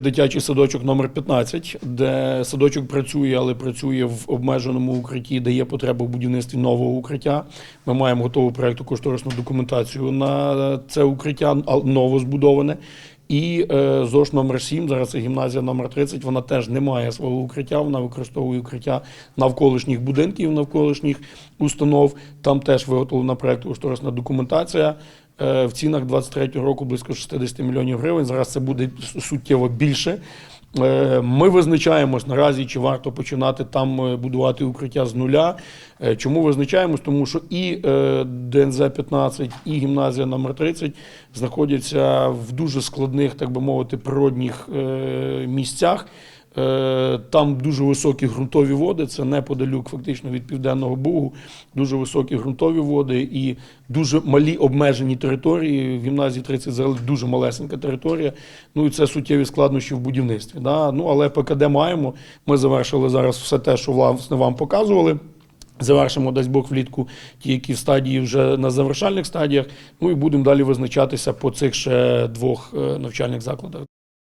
Дитячий садочок номер 15, де садочок працює, але працює в обмеженому укритті, де є потреба в будівництві нового укриття. Ми маємо готову проєкту кошторисну документацію на це укриття, новозбудоване. І е, ЗОШ номер 7, зараз це гімназія номер 30, вона теж не має свого укриття, вона використовує укриття навколишніх будинків, навколишніх установ. Там теж виготовлена проєкту кошторисна документація. Е, В цінах 23 року близько 60 мільйонів гривень. Зараз це буде суттєво більше. Е, Ми визначаємось наразі, чи варто починати там е, будувати укриття з нуля. Е, Чому визначаємось? Тому що і ДНЗ 15, і гімназія номер 30 знаходяться в дуже складних, так би мовити, природних місцях. Е, Там дуже високі ґрунтові води, це неподалік фактично від Південного Бугу, дуже високі ґрунтові води і дуже малі обмежені території. В гімназії 30 взагалі дуже малесенька територія. Ну і це суттєві складнощі в будівництві. Да? Ну, але ПКД маємо. Ми завершили зараз все те, що власне вам показували. Завершимо дасть Бог влітку ті, які в стадії вже на завершальних стадіях. Ну і будемо далі визначатися по цих ще двох е, навчальних закладах.